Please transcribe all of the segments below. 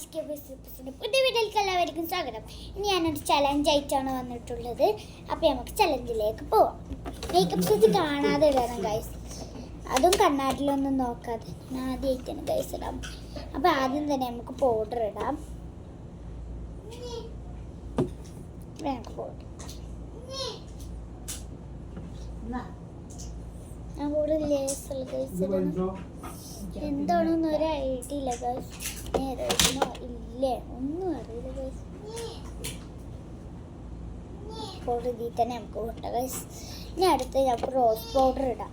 പുതിയ വീട്ടിലേക്ക് എല്ലാവർക്കും സ്വാഗതം. ഇനി ഞാനൊരു ചലഞ്ച് ആയിട്ടാണ് വന്നിട്ടുള്ളത്. അപ്പോൾ നമുക്ക് ചലഞ്ചിലേക്ക് പോവാം. മേക്കപ്പ് സെറ്റ് കാണാതെ ഇടണം ഗൈസ് അതും കണ്ണാടിലൊന്നും നോക്കാതെ ഞാൻ ആദ്യമായിട്ടാണ് ഗൈസ് ഇടാം. അപ്പോൾ ആദ്യം തന്നെ നമുക്ക് പൗഡർ ഇടാം. നമുക്ക് പൗഡർ ഞാൻ കൂടുതൽ ഇടണം. ഒരു ഐഡിയ ഇല്ല ഗൈസ് തന്നെ നമുക്ക് കൂട്ടാം ഇനി അടുത്ത് നമുക്ക് റോസ് പൗഡർ ഇടാം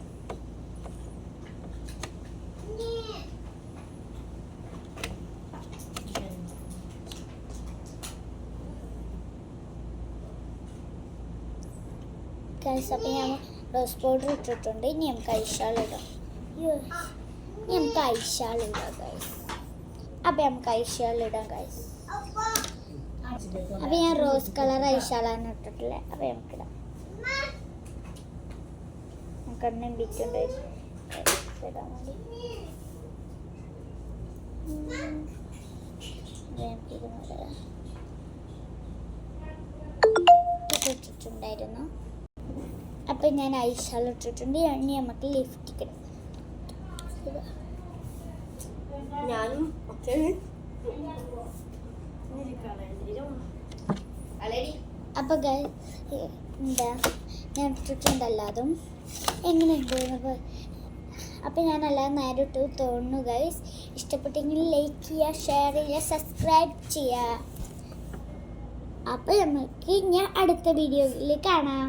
ഗൈസ് ഞാൻ റോസ് പൗഡർ ഇട്ടിട്ടുണ്ട്. ഇനി നമുക്ക് അയ്യോ. ഇനി നമുക്ക് ഇടാം ഗൈസ് അപ്പം നമുക്ക് ഐഷാൾ ഇടാം ഗൈസ് അപ്പം ഞാൻ റോസ് കളർ ഐഷാളാണ് ഇട്ടിട്ടില്ലേ അപ്പം നമുക്കിടാം കണ്ണും ബിറ്റുണ്ട് ഇടാൻ വേണ്ടി. ഇട്ടിട്ടുണ്ടായിരുന്നു അപ്പം ഞാൻ ഐഷാൾ ഇട്ടിട്ടുണ്ട്. ഇനി നമുക്ക് ലിഫ്റ്റ് ഇടാം. ഇത് ഞാനും ഒക്കെ അലടി അപ്പൊ ഗൈ- എന്താ ഞാൻ ഇട്ടിട്ടുണ്ടല്ലോ അതും. എങ്ങനെയുണ്ട് അപ്പം ഞാൻ എല്ലാം നേരെ ഇട്ട് തോന്നുന്നു ഗൈസ് ഇഷ്ടപ്പെട്ടെങ്കിൽ ലൈക്ക് ചെയ്യുക ഷെയർ ചെയ്യുക സബ്സ്ക്രൈബ് ചെയ്യുക. അപ്പം നമുക്ക് ഞാൻ അടുത്ത വീഡിയോയിൽ കാണാം.